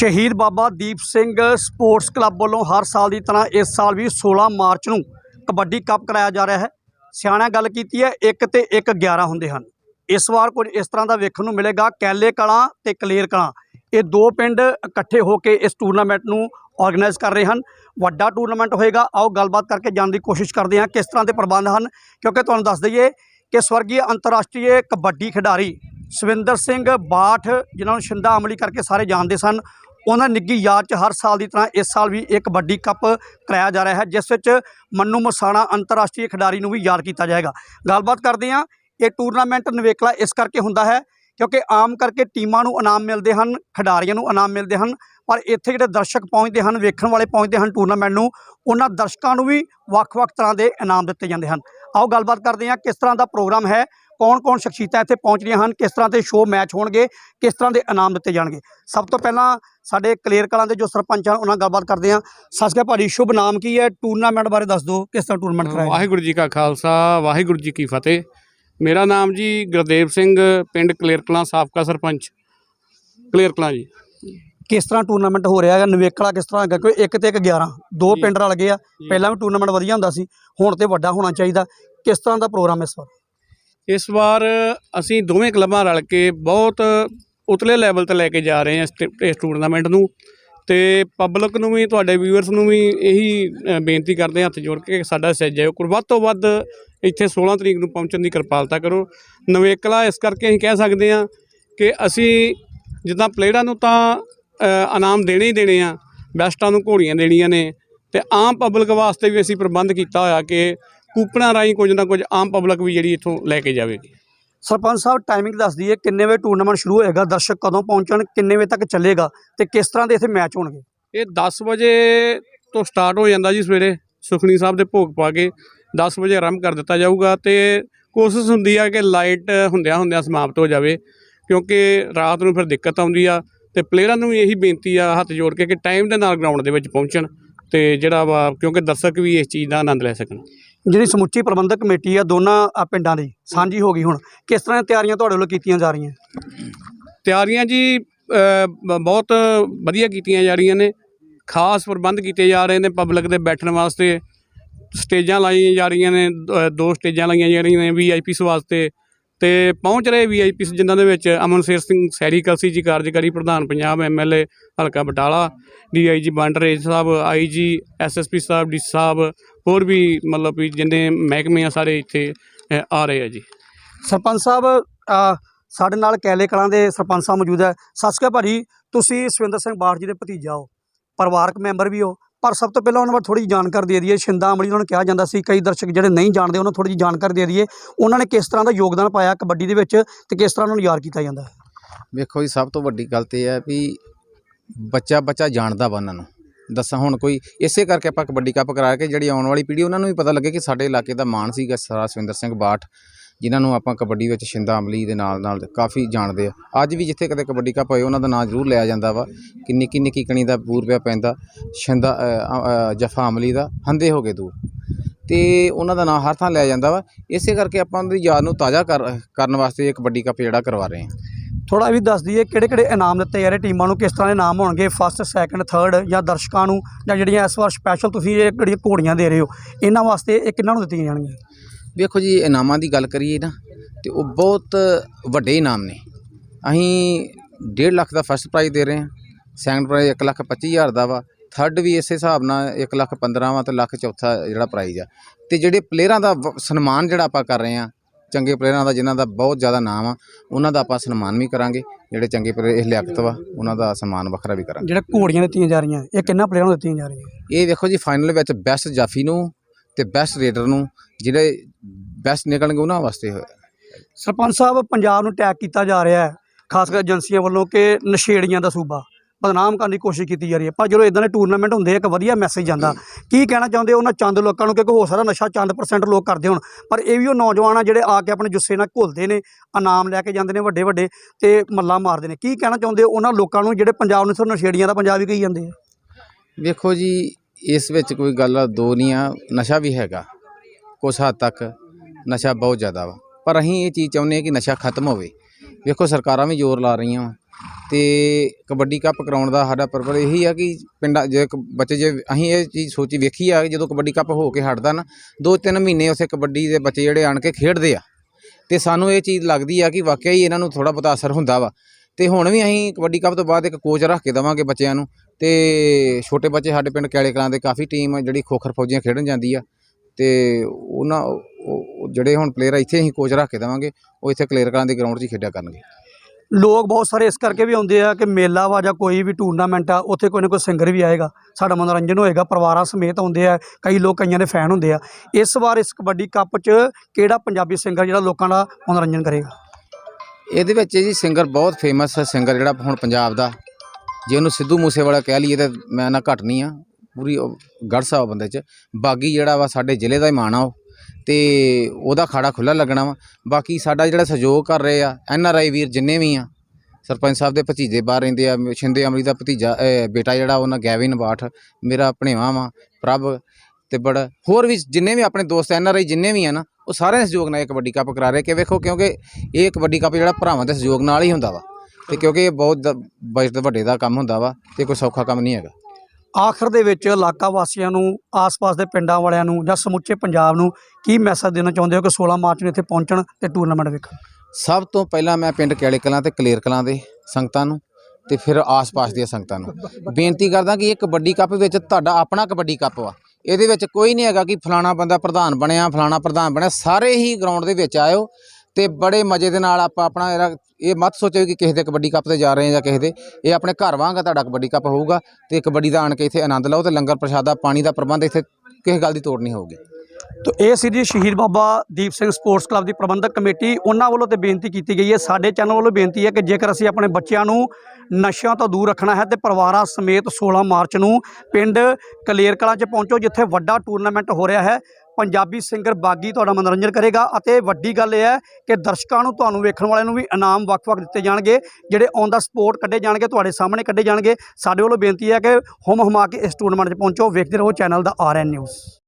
ਸ਼ਹੀਦ Baba Deep Singh sports club ਵੱਲੋਂ ਹਰ ਸਾਲ ਦੀ ਤਰ੍ਹਾਂ ਇਸ ਸਾਲ ਵੀ 16 ਮਾਰਚ ਨੂੰ ਕਬੱਡੀ ਕੱਪ ਕਰਾਇਆ ਜਾ ਰਿਹਾ ਹੈ। ਸਿਆਣਿਆਂ ਗੱਲ ਕੀਤੀ ਹੈ 1 ਤੇ 1 11 ਹੁੰਦੇ ਹਨ। ਇਸ ਵਾਰ ਕੁਝ ਇਸ ਤਰ੍ਹਾਂ ਦਾ ਵੇਖਣ ਨੂੰ ਮਿਲੇਗਾ, ਕੈਲੇ ਕਲਾਂ ਤੇ ਕਲੇਰ ਕਲਾਂ। ਇਹ ਦੋ ਪਿੰਡ ਇਕੱਠੇ ਹੋ ਕੇ ਇਸ ਟੂਰਨਾਮੈਂਟ ਨੂੰ ਆਰਗੇਨਾਈਜ਼ ਕਰ ਰਹੇ ਹਨ। ਵੱਡਾ ਟੂਰਨਾਮੈਂਟ ਹੋਏਗਾ, ਆਓ ਗੱਲਬਾਤ ਕਰਕੇ ਜਾਣ ਦੀ ਕੋਸ਼ਿਸ਼ ਕਰਦੇ ਹਾਂ ਕਿਸ ਤਰ੍ਹਾਂ ਦੇ ਪ੍ਰਬੰਧ ਹਨ। ਕਿਉਂਕਿ ਤੁਹਾਨੂੰ ਦੱਸ ਦਈਏ ਕਿ ਸਵਰਗੀ ਅੰਤਰਰਾਸ਼ਟਰੀ ਕਬੱਡੀ ਖਿਡਾਰੀ ਸਵਿੰਦਰ ਸਿੰਘ ਬਾਠ, ਜਿਨ੍ਹਾਂ ਨੂੰ ਸ਼ਿੰਦਾ ਅਮਲੀ ਕਰਕੇ ਸਾਰੇ ਜਾਣਦੇ ਸਨ ਉਹਨਾਂ ਦੀ ਨਿੱਗੀ ਯਾਦ 'ਚ ਹਰ ਸਾਲ ਦੀ ਤਰ੍ਹਾਂ ਇਸ ਸਾਲ ਵੀ ਇੱਕ ਕਬੱਡੀ ਕੱਪ ਕਰਾਇਆ ਜਾ ਰਿਹਾ ਹੈ, ਜਿਸ ਵਿੱਚ ਮੰਨੂ ਮਸਾਣਾ ਅੰਤਰਰਾਸ਼ਟਰੀ ਖਿਡਾਰੀ ਨੂੰ ਵੀ ਯਾਦ ਕੀਤਾ ਜਾਏਗਾ। ਗੱਲਬਾਤ ਕਰਦੇ ਹਾਂ, ਇਹ ਟੂਰਨਾਮੈਂਟ ਨਵੇਕਲਾ ਇਸ ਕਰਕੇ ਹੁੰਦਾ ਹੈ ਕਿਉਂਕਿ ਆਮ ਕਰਕੇ ਟੀਮਾਂ ਨੂੰ ਇਨਾਮ ਮਿਲਦੇ ਹਨ, ਖਿਡਾਰੀਆਂ ਨੂੰ ਇਨਾਮ ਮਿਲਦੇ ਹਨ, ਪਰ ਇੱਥੇ ਜਿਹੜੇ ਦਰਸ਼ਕ ਪਹੁੰਚਦੇ ਹਨ, ਵੇਖਣ ਵਾਲੇ ਪਹੁੰਚਦੇ ਹਨ ਟੂਰਨਾਮੈਂਟ ਨੂੰ, ਉਹਨਾਂ ਦਰਸ਼ਕਾਂ ਨੂੰ ਵੀ ਵੱਖ-ਵੱਖ ਤਰ੍ਹਾਂ ਦੇ ਇਨਾਮ ਦਿੱਤੇ ਜਾਂਦੇ ਹਨ। ਆਓ ਗੱਲਬਾਤ ਕਰਦੇ ਹਾਂ ਕਿਸ ਤਰ੍ਹਾਂ ਦਾ ਪ੍ਰੋਗਰਾਮ ਹੈ ਕੌਣ-ਕੌਣ ਸ਼ਖਸੀਅਤਾਂ ਇੱਥੇ ਪਹੁੰਚ ਰਹੀਆਂ ਹਨ ਕਿਸ ਤਰ੍ਹਾਂ ਦੇ ਸ਼ੋਅ ਮੈਚ ਹੋਣਗੇ ਕਿਸ ਤਰ੍ਹਾਂ ਦੇ ਇਨਾਮ ਦਿੱਤੇ ਜਾਣਗੇ। ਸਭ ਤੋਂ ਪਹਿਲਾਂ ਸਾਡੇ ਕਲੀਅਰ ਕਲਾਂ ਦੇ ਜੋ ਸਰਪੰਚ ਹਨ ਉਹਨਾਂ ਨਾਲ ਗੱਲਬਾਤ ਕਰਦੇ ਹਾਂ। ਸਤਿ ਸ਼੍ਰੀ ਅਕਾਲ ਭਾਜੀ ਸ਼ੁਭ ਨਾਮ ਕੀ ਹੈ? ਟੂਰਨਾਮੈਂਟ ਬਾਰੇ ਦੱਸ ਦਿਓ ਕਿਸ ਤਰ੍ਹਾਂ ਟੂਰਨਾਮੈਂਟ ਕਰਾਇਆ? ਵਾਹਿਗੁਰੂ ਜੀ ਕਾ ਖਾਲਸਾ ਵਾਹਿਗੁਰੂ ਜੀ ਕੀ ਫਤਿਹ। ਮੇਰਾ ਨਾਮ ਜੀ ਗੁਰਦੇਵ ਸਿੰਘ ਪਿੰਡ ਕਲੇਰਕਲਾਂ ਸਾਬਕਾ ਸਰਪੰਚ। ਕਲੇਰਕਲਾਂ ਜੀ। ਕਿਸ ਤਰ੍ਹਾਂ ਟੂਰਨਾਮੈਂਟ ਹੋ ਰਿਹਾ ਹੈਗਾ ਨਵੇਕਲਾ ਕਿਸ ਤਰ੍ਹਾਂ ਹੈਗਾ? ਕੋਈ ਇੱਕ ਤੇ ਇੱਕ 11 ਦੋ। ਪਿੰਡ ਰਲ ਗਏ ਆ। ਪਹਿਲਾਂ ਵੀ ਟੂਰਨਾਮੈਂਟ ਵਧੀਆ ਹੁੰਦਾ ਸੀ ਹੁਣ ਤੇ ਵੱਡਾ ਹੋਣਾ ਚਾਹੀਦਾ। ਕਿਸ ਤਰ੍ਹਾਂ ਦਾ ਪ੍ਰੋਗਰਾਮ ਇਸ ਵਾਰ? ਇਸ ਵਾਰ ਅਸੀਂ ਦੋਵੇਂ ਕਲੱਬਾਂ ਰਲ ਕੇ ਬਹੁਤ ਉਤਲੇ ਲੈਵਲ ਤੇ ਲੈ ਕੇ ਜਾ ਰਹੇ ਹਾਂ ਇਸ ਟ- ਇਸ ਟੂਰਨਾਮੈਂਟ ਨੂੰ ਤੇ ਪਬਲਿਕ ਨੂੰ ਵੀ ਤੁਹਾਡੇ ਵਿਊਅਰਸ ਨੂੰ ਵੀ ਇਹੀ ਅ, ਬੇਨਤੀ ਕਰਦੇ ਹਾਂ ਹੱਥ ਜੋੜ ਕੇ ਕਿ ਸਾਡਾ ਸਹਿਯੋਗ ਕਰੋ ਵੱਧ ਤੋਂ ਵੱਧ ਇੱਥੇ 16 ਤਰੀਕ ਨੂੰ ਪਹੁੰਚਣ ਦੀ ਕਿਰਪਾਲਤਾ ਕਰੋ। ਨਵੇਕਲਾ ਇਸ ਕਰਕੇ ਅਸੀਂ ਕਹਿ ਸਕਦੇ ਹਾਂ ਕਿ ਅਸੀਂ ਜਿੱਦਾਂ ਪਲੇਅਰਾਂ ਨੂੰ ਤਾਂ ਅ, ਇਨਾਮ ਦੇਣੇ ਹੀ ਦੇਣੇ ਆ ਬੈਸਟਾਂ ਨੂੰ ਘੋੜੀਆਂ ਦੇਣੀਆਂ ਨੇ ਤੇ ਆਮ ਪਬਲਿਕ ਵਾਸਤੇ ਵੀ ਅਸੀਂ ਪ੍ਰਬੰਧ ਕੀਤਾ ਹੋਇਆ ਕਿ ਕੂਪਨਾਂ ਰਾਹੀਂ ਕੁਝ ਨਾ ਕੁਝ ਆਮ ਪਬਲਿਕ ਵੀ ਜਿਹੜੀ ਇੱਥੋਂ ਲੈ ਕੇ ਜਾਵੇਗੀ। ਸਰਪੰਚ ਸਾਹਿਬ ਟਾਈਮਿੰਗ ਦੱਸ ਦਈਏ ਕਿੰਨੇ ਵਜੇ ਟੂਰਨਾਮੈਂਟ ਸ਼ੁਰੂ ਹੋਏਗਾ ਦਰਸ਼ਕ ਕਦੋਂ ਪਹੁੰਚਣ ਕਿੰਨੇ ਵਜੇ ਤੱਕ ਚੱਲੇਗਾ ਤੇ ਕਿਸ ਤਰ੍ਹਾਂ ਦੇ ਇੱਥੇ ਮੈਚ ਹੋਣਗੇ? ਇਹ 10 ਵਜੇ ਤੋਂ ਸਟਾਰਟ ਹੋ ਜਾਂਦਾ ਜੀ ਸਵੇਰੇ ਸੁਖਣੀ ਸਾਹਿਬ ਦੇ ਭੋਗ ਪਾ ਕੇ 10 ਵਜੇ ਆਰੰਭ ਕਰ ਦਿੱਤਾ ਜਾਊਗਾ ਤੇ ਕੋਸ਼ਿਸ਼ ਹੁੰਦੀ ਆ ਕਿ ਲਾਈਟ ਹੁੰਦਿਆਂ ਹੁੰਦਿਆਂ ਸਮਾਪਤ ਹੋ ਜਾਵੇ ਕਿਉਂਕਿ ਰਾਤ ਨੂੰ ਫਿਰ ਦਿੱਕਤ ਆਉਂਦੀ ਆ ਤੇ ਪਲੇਅਰਾਂ ਨੂੰ ਵੀ ਇਹੀ ਬੇਨਤੀ ਆ ਹੱਥ ਜੋੜ ਕੇ ਕਿ ਟਾਈਮ ਦੇ ਨਾਲ ਗਰਾਊਂਡ ਦੇ ਵਿੱਚ ਪਹੁੰਚਣ ਤੇ ਜਿਹੜਾ ਵਾ ਕਿਉਂਕਿ ਦਰਸ਼ਕ ਵੀ ਇਸ ਚੀਜ਼ ਦਾ ਆਨੰਦ ਲੈ ਸਕਣ। ਜਿਹੜੀ ਸਮੁੱਚੀ ਪ੍ਰਬੰਧਕ ਕਮੇਟੀ ਆ, ਦੋਨਾਂ ਪਿੰਡਾਂ ਦੀ। ਸਾਂਝੀ ਹੋ ਗਈ ਹੁਣ। ਕਿਸ ਤਰ੍ਹਾਂ ਦੀਆਂ ਤਿਆਰੀਆਂ ਤੁਹਾਡੇ ਵੱਲੋਂ ਕੀਤੀਆਂ ਜਾ ਰਹੀਆਂ? ਤਿਆਰੀਆਂ ਜੀ ਬ- ਬਹੁਤ ਵਧੀਆ ਕੀਤੀਆਂ ਜਾ ਰਹੀਆਂ ਨੇ। ਖਾਸ ਪ੍ਰਬੰਧ ਕੀਤੇ ਜਾ ਰਹੇ ਨੇ ਪਬਲਿਕ ਦੇ ਬੈਠਣ ਵਾਸਤੇ। ਸਟੇਜਾਂ ਲਾਈਆਂ ਜਾ ਰਹੀਆਂ ਨੇ, ਦੋ ਸਟੇਜਾਂ ਲਾਈਆਂ ਜਾ ਰਹੀਆਂ ਨੇ ਵੀਆਈਪੀਸ ਵਾਸਤੇ। ਤੇ ਪਹੁੰਚ ਰਹੇ ਵੀਆਈਪੀਸ ਜਿਨ੍ਹਾਂ ਦੇ ਵਿੱਚ ਅਮਨਸ਼ੇਰ ਸਿੰਘ ਸੈਰੀ ਕਲਸੀ ਜੀ, ਕਾਰਜਕਾਰੀ ਪ੍ਰਧਾਨ, ਪੰਜਾਬ ਐਮਐਲਏ ਹਲਕਾ Batala DIG ਬੰਡਰੇ sahib IG SSP sahib D sahib ਹੋਰ ਵੀ ਮਤਲਬ ਵੀ ਜਿੰਨੇ ਮਹਿਕਮੇ ਆ ਸਾਰੇ ਇੱਥੇ ਅ, ਆ ਰਹੇ ਆ ਜੀ। ਸਰਪੰਚ ਸਾਹਿਬ ਆ, ਸਾਡੇ ਨਾਲ ਕੈਲੇ ਕਲਾਂ ਦੇ ਸਰਪੰਚ ਸਾਹਿਬ ਮੌਜੂਦ ਹੈ। ਸਤਿ ਸ਼੍ਰੀ ਅਕਾਲ ਭਾਜੀ। ਤੁਸੀਂ ਸਵਿੰਦਰ ਸਿੰਘ ਬਾਠ ਜੀ ਦੇ ਭਤੀਜਾ ਹੋ। ਪਰਿਵਾਰਕ ਮੈਂਬਰ ਵੀ ਹੋ। ਪਰ ਸਭ ਤੋਂ ਪਹਿਲਾਂ ਉਹਨਾਂ ਬਾਰੇ ਥੋੜੀ ਜਾਣਕਾਰੀ ਦੇ ਦਈਏ। ਸ਼ਿੰਦਾ ਅਮਲੀ ਉਹਨਾਂ ਨੂੰ ਕਿਹਾ ਜਾਂਦਾ ਸੀ ਕਈ ਦਰਸ਼ਕ ਜਿਹੜੇ ਨਹੀਂ ਜਾਣਦੇ ਉਹਨਾਂ ਥੋੜੀ ਜਿਹੀ ਜਾਣਕਾਰੀ ਦੇ ਦਈਏ। ਉਹਨਾਂ ਨੇ ਕਿਸ ਤਰ੍ਹਾਂ ਦਾ ਯੋਗਦਾਨ ਪਾਇਆ ਕਬੱਡੀ ਦੇ ਵਿੱਚ ਤੇ ਕਿਸ ਤਰ੍ਹਾਂ ਉਹਨਾਂ ਨੂੰ ਯਾਦ ਕੀਤਾ ਜਾਂਦਾ ਹੈ? ਵੇਖੋ ਜੀ ਸਭ ਤੋਂ ਵੱਡੀ ਗੱਲ ਤੇ ਇਹ ਹੈ ਵੀ ਬੱਚਾ ਬੱਚਾ ਜਾਣਦਾ ਵਾ ਉਹਨਾਂ ਨੂੰ। ਦੱਸਾਂ ਹੁਣ ਕੋਈ, ਇਸੇ ਕਰਕੇ ਆਪਾਂ ਕਬੱਡੀ ਕੱਪ ਕਰਾ ਕੇ ਜਿਹੜੀ ਆਉਣ ਵਾਲੀ ਪੀੜ੍ਹੀ, ਉਹਨਾਂ ਨੂੰ ਵੀ ਪਤਾ ਲੱਗੇ ਕਿ ਸਾਡੇ ਇਲਾਕੇ ਦਾ ਮਾਣ ਸੀਗਾ ਸਰਾ ਸਵਿੰਦਰ ਸਿੰਘ ਬਾਠ, ਜਿਨ੍ਹਾਂ ਨੂੰ ਆਪਾਂ ਕਬੱਡੀ ਵਿੱਚ ਸ਼ਿੰਦਾ ਅਮਲੀ ਦੇ ਨਾਲ ਨਾਲ ਕਾਫੀ ਜਾਣਦੇ ਆ। ਅੱਜ ਵੀ ਜਿੱਥੇ ਕਦੇ ਕਬੱਡੀ ਕੱਪ ਹੋਏ, ਉਹਨਾਂ ਦਾ ਨਾਂ ਜ਼ਰੂਰ ਲਿਆ ਜਾਂਦਾ ਵਾ ਕਿ ਨਿੱਕੀ ਨਿੱਕੀ ਕਣੀ ਦਾ ਬੂਰ ਪਿਆ ਪੈਂਦਾ, ਸ਼ਿੰਦਾ ਜਫਾ ਅਮਲੀ ਦਾ, ਹੰਦੇ ਹੋ ਗਏ ਦੂਰ। ਤੇ ਉਹਨਾਂ ਦਾ ਨਾਂ ਹਰ ਥਾਂ ਲਿਆ ਜਾਂਦਾ ਵਾ। ਇਸੇ ਕਰਕੇ ਆਪਾਂ ਉਹਨਾਂ ਦੀ ਯਾਦ ਨੂੰ ਤਾਜ਼ਾ ਕਰ, ਕਰਨ ਵਾਸਤੇ ਇਹ ਕਬੱਡੀ ਕੱਪ ਜਿਹੜਾ ਕਰਵਾ ਰਹੇ ਹਾਂ। ਥੋੜਾ ਵੀ ਦੱਸ ਦਈਏ ਕਿਹੜੇ ਕਿਹੜੇ ਇਨਾਮ ਦਿੱਤੇ ਜਾ ਰਹੇ, ਟੀਮਾਂ ਨੂੰ ਕਿਸ ਤਰ੍ਹਾਂ ਦੇ ਇਨਾਮ ਹੋਣਗੇ ਫਸਟ ਸੈਕੰਡ ਥਰਡ ਜਾਂ ਦਰਸ਼ਕਾਂ ਨੂੰ, ਜਾਂ ਜਿਹੜੀਆਂ ਇਸ ਵਾਰ ਸਪੈਸ਼ਲ ਤੁਸੀਂ ਇਹ ਜਿਹੜੀਆਂ ਘੋੜੀਆਂ ਦੇ ਰਹੇ ਹੋ, ਇਹਨਾਂ ਵਾਸਤੇ ਇਹ ਕਿੰਨਾਂ ਨੂੰ ਦਿੱਤੀਆਂ ਜਾਣਗੀਆਂ? ਵੇਖੋ ਜੀ, ਇਨਾਮਾਂ ਦੀ ਗੱਲ ਕਰੀਏ ਨਾ, ਤੇ ਉਹ ਬਹੁਤ ਵੱਡੇ ਇਨਾਮ ਨੇ। ਅਸੀਂ 1.5 ਲੱਖ ਦਾ ਫਸਟ ਪ੍ਰਾਈਜ਼ ਦੇ ਰਹੇ ਹਾਂ ਸੈਕੰਡ ਪ੍ਰਾਈਜ਼ 1 ਲੱਖ 25 ਹਜ਼ਾਰ ਦਾ ਵਾ ਥਰਡ ਵੀ ਇਸੇ ਹਿਸਾਬ ਨਾਲ 1 ਲੱਖ 15 ਵਾ ਤੇ ਲੱਖ ਚੌਥਾ ਜਿਹੜਾ ਪ੍ਰਾਈਜ਼ ਆ। ਤੇ ਜਿਹੜੇ ਪਲੇਅਰਾਂ ਦਾ ਵ- ਸਨਮਾਨ ਜਿਹੜਾ ਆਪਾਂ ਕਰ ਰਹੇ ਹਾਂ ਚੰਗੇ ਪਲੇਅਰਾਂ ਦਾ ਜਿਨ੍ਹਾਂ ਦਾ ਬਹੁਤ ਜ਼ਿਆਦਾ ਨਾਮ ਆ ਉਹਨਾਂ ਦਾ ਆਪਾਂ ਸਨਮਾਨ ਵੀ ਕਰਾਂਗੇ। ਜਿਹੜੇ ਚੰਗੇ ਪਲੇਅਰ ਇਹ ਲਿਆਕਤ ਵਾ ਉਹਨਾਂ ਦਾ ਸਨਮਾਨ ਵੱਖਰਾ ਵੀ ਕਰਾਂਗੇ। ਜਿਹੜੇ ਘੋੜੀਆਂ ਦਿੱਤੀਆਂ ਜਾ ਰਹੀਆਂ ਇਹ ਕਿੰਨਾ ਪਲੇਅਰਾਂ ਨੂੰ ਦਿੱਤੀਆਂ ਜਾ ਰਹੀਆਂ? ਇਹ ਵੇਖੋ ਜੀ ਫਾਈਨਲ ਵਿੱਚ ਬੈਸਟ ਜਾਫੀ ਨੂੰ ਤੇ ਬੈਸਟ ਰੇਡਰ ਨੂੰ ਜਿਹੜੇ ਬੈਸਟ ਨਿਕਲਣਗੇ ਉਹਨਾਂ ਵਾਸਤੇ ਹੋਇਆ। ਸਰਪੰਚ ਸਾਹਿਬ ਪੰਜਾਬ ਨੂੰ ਟੈਗ ਕੀਤਾ ਜਾ ਰਿਹਾ ਹੈ ਖਾਸ ਕਰ ਏਜੰਸੀਆਂ ਵੱਲੋਂ ਕਿ ਨਸ਼ੇੜੀਆਂ ਦਾ ਸੂਬਾ। ਬਦਨਾਮ ਕਰਨ ਦੀ ਕੋਸ਼ਿਸ਼ ਕੀਤੀ ਜਾ ਰਹੀ ਹੈ। ਪਰ ਜਦੋਂ ਇਦਾਂ ਦੇ ਟੂਰਨਾਮੈਂਟ ਹੁੰਦੇ ਆ, ਇੱਕ ਵਧੀਆ ਮੈਸੇਜ ਜਾਂਦਾ। ਕੀ ਕਹਿਣਾ ਚਾਹੁੰਦੇ ਉਹਨਾਂ ਚੰਦ ਲੋਕਾਂ ਨੂੰ? ਕਿਉਂਕਿ ਹੋ ਸਕਦਾ ਨਸ਼ਾ ਚੰਦ ਪਰਸੈਂਟ ਲੋਕ ਕਰਦੇ ਹੋਣ। ਪਰ ਇਹ ਵੀ ਉਹ ਨੌਜਵਾਨ ਆ ਜਿਹੜੇ ਆ ਕੇ ਆਪਣੇ ਜੁੱਸੇ ਨਾਲ ਘੁਲਦੇ ਨੇ ਇਨਾਮ ਲੈ ਕੇ ਜਾਂਦੇ ਨੇ ਵੱਡੇ ਵੱਡੇ ਤੇ ਮੱਲਾ ਮਾਰਦੇ ਨੇ। ਕੀ ਕਹਿਣਾ ਚਾਹੁੰਦੇ ਉਹਨਾਂ ਲੋਕਾਂ ਨੂੰ ਜਿਹੜੇ ਪੰਜਾਬ ਨੂੰ ਸਿਰ ਨਸ਼ੇੜੀਆਂ ਦਾ ਪੰਜਾਬ ਹੀ ਕਹੀ ਜਾਂਦੇ ਆ? ਵੇਖੋ ਜੀ ਇਸ ਵਿੱਚ ਕੋਈ ਗੱਲ ਦੋ ਨਹੀਂ ਆ। ਨਸ਼ਾ ਵੀ ਹੈਗਾ ਕੁਛ ਹੱਦ ਤੱਕ ਨਸ਼ਾ ਬਹੁਤ ਜ਼ਿਆਦਾ ਵਾ। ਪਰ ਅਸੀਂ ਇਹ ਚੀਜ਼ ਚਾਹੁੰਦੇ ਹਾਂ ਕਿ ਨਸ਼ਾ ਖਤਮ ਹੋਵੇ। ਵੇਖੋ ਸਰਕਾਰਾਂ ਵੀ ਜ਼ੋਰ ਲਾ ਰਹੀਆਂ ਵਾ। ਤੇ ਕਬੱਡੀ ਕੱਪ ਕਰਾਉਣ ਦਾ ਸਾਡਾ ਪਰਪਸ ਇਹੀ ਆ ਕਿ ਪਿੰਡਾਂ ਜੇ ਕ- ਬੱਚੇ ਜੇ ਅਸੀਂ ਇਹ ਚੀਜ਼ ਸੋਚੀ ਵੇਖੀ ਆ ਕਿ ਜਦੋਂ ਕਬੱਡੀ ਕੱਪ ਹੋ ਕੇ ਹਟਦਾ ਨਾ ਦੋ ਤਿੰਨ ਮਹੀਨੇ ਉਸੇ ਕਬੱਡੀ ਦੇ ਬੱਚੇ ਜਿਹੜੇ ਆਣ ਕੇ ਖੇਡਦੇ ਆ। ਤੇ ਸਾਨੂੰ ਇਹ ਚੀਜ਼ ਲੱਗਦੀ ਆ ਕਿ ਵਾਕਿਆ ਹੀ ਇਹਨਾਂ ਨੂੰ ਥੋੜਾ ਬਹੁਤਾ ਅਸਰ ਹੁੰਦਾ ਵਾ। ਤੇ ਹੁਣ ਵੀ ਅਸੀਂ ਕਬੱਡੀ ਕੱਪ ਤੋਂ ਬਾਅਦ ਇੱਕ ਕੋਚ ਰੱਖ ਕੇ ਦੇਵਾਂਗੇ ਬੱਚਿਆਂ ਨੂੰ ਤੇ ਛੋਟੇ ਬੱਚੇ ਸਾਡੇ ਪਿੰਡ ਕੈਲੇ ਕਲਾਂ ਦੇ ਕਾਫੀ ਟੀਮ ਜਿਹੜੀ ਖੋਖਰ ਫੌਜੀਆਂ ਖੇਡਣ ਜਾਂਦੀ ਆ। ਤੇ ਉਹਨਾਂ ਉਹ- ਉਹ ਜਿਹੜੇ ਹੁਣ ਪਲੇਅਰ ਇੱਥੇ ਅਸੀਂ ਕੋਚ ਰੱਖ ਕੇ ਦੇਵਾਂਗੇ, ਉਹ ਇੱਥੇ ਕਲੇਰ ਕਲਾਂ ਦੀ ਗਰਾਊਂਡ 'ਚ ਹੀ ਖੇਡਿਆ ਕਰਨਗੇ। ਲੋਕ ਬਹੁਤ ਸਾਰੇ ਇਸ ਕਰਕੇ ਵੀ ਆਉਂਦੇ ਆ ਕਿ ਮੇਲਾ ਵਾ ਜਾਂ ਕੋਈ ਵੀ ਟੂਰਨਾਮੈਂਟ ਆ, ਉੱਥੇ ਕੋਈ ਨਾ ਕੋਈ ਸਿੰਗਰ ਵੀ ਆਏਗਾ, ਸਾਡਾ ਮਨੋਰੰਜਨ ਹੋਏਗਾ, ਪਰਿਵਾਰਾਂ ਸਮੇਤ ਆਉਂਦੇ ਆ, ਕਈ ਲੋਕ ਕਈਆਂ ਦੇ ਫੈਨ ਹੁੰਦੇ ਆ। ਇਸ ਵਾਰ ਇਸ ਕਬੱਡੀ ਕੱਪ 'ਚ ਕਿਹੜਾ ਪੰਜਾਬੀ ਸਿੰਗਰ ਜਿਹੜਾ ਲੋਕਾਂ ਦਾ ਮਨੋਰੰਜਨ ਕਰੇਗਾ? ਇਹਦੇ ਵਿੱਚ ਜੀ ਸਿੰਗਰ ਬਹੁਤ ਫੇਮਸ ਸਿੰਗਰ ਜਿਹੜਾ ਹੁਣ ਪੰਜਾਬ ਦਾ। ਜੇ ਉਹਨੂੰ ਸਿੱਧੂ ਮੂਸੇਵਾਲਾ ਕਹਿ ਲਈਏ ਤਾਂ ਮੈਂ ਨਾ ਘੱਟ ਨਹੀਂ ਆ, ਪੂਰੀ ਉਹ ਗੜ੍ਹ ਸਾਹਿਬ ਬੰਦੇ 'ਚ। ਬਾਗੀ ਜਿਹੜਾ ਵਾ ਸਾਡੇ ਜ਼ਿਲ੍ਹੇ ਦਾ ਹੀ ਮਾਣ ਆ ਉਹ। ਤੇ ਉਹਦਾ ਖਾੜਾ ਖੁੱਲਾ ਲੱਗਣਾ ਵਾ। ਬਾਕੀ ਸਾਡਾ ਜਿਹੜਾ ਸਹਿਯੋਗ ਕਰ ਰਹੇ ਆ, ਐਨ ਆਰ ਆਈ ਵੀਰ ਜਿੰਨੇ ਵੀ ਆ, ਸਰਪੰਚ ਸਾਹਿਬ ਦੇ ਭਤੀਜੇ ਬਾਹਰ ਰਹਿੰਦੇ ਆ, ਸ਼ਿੰਦੇ ਅਮਰੀ ਦਾ ਭਤੀਜਾ, ਅਹ, ਬੇਟਾ ਜਿਹੜਾ ਉਹਨਾਂ ਗੈਵਿਨ ਬਾਠ, ਮੇਰਾ ਭਣੇਵਾ ਵਾ, ਪ੍ਰਭ ਤੇ ਬੜ, ਹੋਰ ਵੀ ਜਿੰਨੇ ਵੀ ਆਪਣੇ ਦੋਸਤ ਐਨ ਆਰ ਆਈ ਜਿੰਨੇ ਵੀ ਆ ਨਾ, ਉਹ ਸਾਰਿਆਂ ਦੇ ਸਹਿਯੋਗ ਨਾਲ ਇਹ ਕਬੱਡੀ ਕੱਪ ਕਰਾ ਰਹੇ ਕਿ ਵੇਖੋ ਕਿਉਂਕਿ ਇਹ ਕਬੱਡੀ ਕੱਪ ਜਿਹੜਾ ਭਰਾਵਾਂ ਦੇ ਸਹਿਯੋਗ ਨਾਲ ਹੀ ਹੁੰਦਾ ਵਾ। ਤੇ ਕਿਉਂਕਿ ਇਹ ਬਹੁਤ ਦ- ਬਜਟ ਵੱਡੇ ਦਾ ਕੰਮ ਹੁੰਦਾ ਵਾ ਤੇ ਕੋਈ ਸੌਖਾ ਕੰਮ ਨਹੀਂ ਹੈਗਾ। ਆਖਰ ਦੇ ਵਿੱਚ ਇਲਾਕਾ ਵਾਸੀਆਂ ਨੂੰ, ਆਸ-ਪਾਸ ਦੇ ਪਿੰਡਾਂ ਵਾਲਿਆਂ ਨੂੰ ਜਾਂ ਸਮੁੱਚੇ ਪੰਜਾਬ ਨੂੰ ਕੀ ਮੈਸੇਜ ਦੇਣਾ ਚਾਹੁੰਦੇ ਹੋ ਕਿ 16 ਮਾਰਚ ਨੂੰ ਇੱਥੇ ਪਹੁੰਚਣ ਤੇ ਟੂਰਨਾਮੈਂਟ ਵੇਖਣ? ਸਭ ਤੋਂ ਪਹਿਲਾਂ ਮੈਂ ਪਿੰਡ ਕੈਲੇ ਕਲਾਂ ਤੇ ਕਲੇਰ ਕਲਾਂ ਦੇ ਸੰਗਤਾਂ ਨੂੰ ਤੇ ਫਿਰ ਆਸ-ਪਾਸ ਦੀਆਂ ਸੰਗਤਾਂ ਨੂੰ। ਬੇਨਤੀ ਕਰਦਾ ਕਿ ਇਹ ਕਬੱਡੀ ਕੱਪ ਵਿੱਚ ਤੁਹਾਡਾ ਆਪਣਾ ਕਬੱਡੀ ਕੱਪ ਵਾ। ਇਹਦੇ ਵਿੱਚ ਕੋਈ ਨਹੀਂ ਹੈਗਾ ਕਿ ਫਲਾਣਾ ਬੰਦਾ ਪ੍ਰਧਾਨ ਬਣਿਆ, ਫਲਾਣਾ ਪ੍ਰਧਾਨ ਬਣਿਆ, ਸਾਰੇ ਹੀ ਗਰਾਊਂਡ ਦੇ ਵਿੱਚ ਆਇਓ। ਤੇ ਬੜੇ ਮਜ਼ੇ ਦੇ ਨਾਲ ਆਪਾਂ ਆਪਣਾ ਇਹਦਾ- ਇਹ ਮਤ ਸੋਚਿਓ ਕਿ ਕਿਸੇ ਦੇ ਕਬੱਡੀ ਕੱਪ ਤੇ ਜਾ ਰਹੇ ਹਾਂ ਜਾਂ ਕਿਸੇ ਦੇ। ਇਹ ਆਪਣੇ ਘਰ ਵਾਂਗਾ ਤੁਹਾਡਾ ਕਬੱਡੀ ਕੱਪ ਹੋਊਗਾ ਤੇ ਕਬੱਡੀ ਦਾ ਆਣ ਕੇ ਇੱਥੇ ਆਨੰਦ ਲਓ ਤੇ ਲੰਗਰ ਪ੍ਰਸ਼ਾਦਾ ਪਾਣੀ ਦਾ ਪ੍ਰਬੰਧ ਇੱਥੇ ਕਿਸੇ ਗੱਲ ਦੀ ਤੋੜ ਨਹੀਂ ਹੋਊਗੀ। ਤੋ ਇਹ ਸੀ ਜੀ ਸ਼ਹੀਦ ਬਾਬਾ ਦੀਪ ਸਿੰਘ ਸਪੋਰਟਸ ਕਲੱਬ ਦੀ ਪ੍ਰਬੰਧਕ ਕਮੇਟੀ। ਉਹਨਾਂ ਵੱਲੋਂ ਤੇ ਬੇਨਤੀ ਕੀਤੀ ਗਈ ਹੈ, ਸਾਡੇ ਚੈਨਲ ਵੱਲੋਂ ਬੇਨਤੀ ਹੈ ਕਿ ਜੇਕਰ ਅਸੀਂ ਆਪਣੇ ਬੱਚਿਆਂ ਨੂੰ ਨਸ਼ਿਆਂ ਤੋਂ ਦੂਰ ਰੱਖਣਾ ਹੈ ਤੇ ਪਰਿਵਾਰਾਂ ਸਮੇਤ 16 ਮਾਰਚ ਨੂੰ ਪਿੰਡ ਕਲੇਰ ਕਲਾਂ 'ਚ ਪਹੁੰਚੋ, ਜਿੱਥੇ ਵੱਡਾ ਟੂਰਨਾਮੈਂਟ ਹੋ ਰਿਹਾ ਹੈ। ਪੰਜਾਬੀ ਸਿੰਗਰ ਬਾਗੀ ਤੁਹਾਡਾ ਮਨੋਰੰਜਨ ਕਰੇਗਾ ਅਤੇ ਵੱਡੀ ਗੱਲ ਇਹ ਹੈ ਕਿ ਦਰਸ਼ਕਾਂ ਨੂੰ, ਤੁਹਾਨੂੰ ਵੇਖਣ ਵਾਲਿਆਂ ਨੂੰ ਵੀ ਇਨਾਮ ਵੱਖ-ਵੱਖ ਦਿੱਤੇ ਜਾਣਗੇ, ਜਿਹੜੇ ਔਨ ਦਾ ਸਪੋਰਟ ਕੱਢੇ ਜਾਣਗੇ, ਤੁਹਾਡੇ ਸਾਹਮਣੇ ਕੱਢੇ ਜਾਣਗੇ। ਸਾਡੇ ਵੱਲੋਂ ਬੇਨਤੀ ਹੈ ਕਿ ਹੁਮ ਹੁਮਾ ਕੇ ਇਸ ਟੂਰਨਾਮੈਂਟ 'ਚ ਪਹੁੰਚੋ, ਵੇਖਦੇ ਰਹੋ ਚੈਨਲ ਦਾ ਆਰਐਨ ਨਿਊਜ਼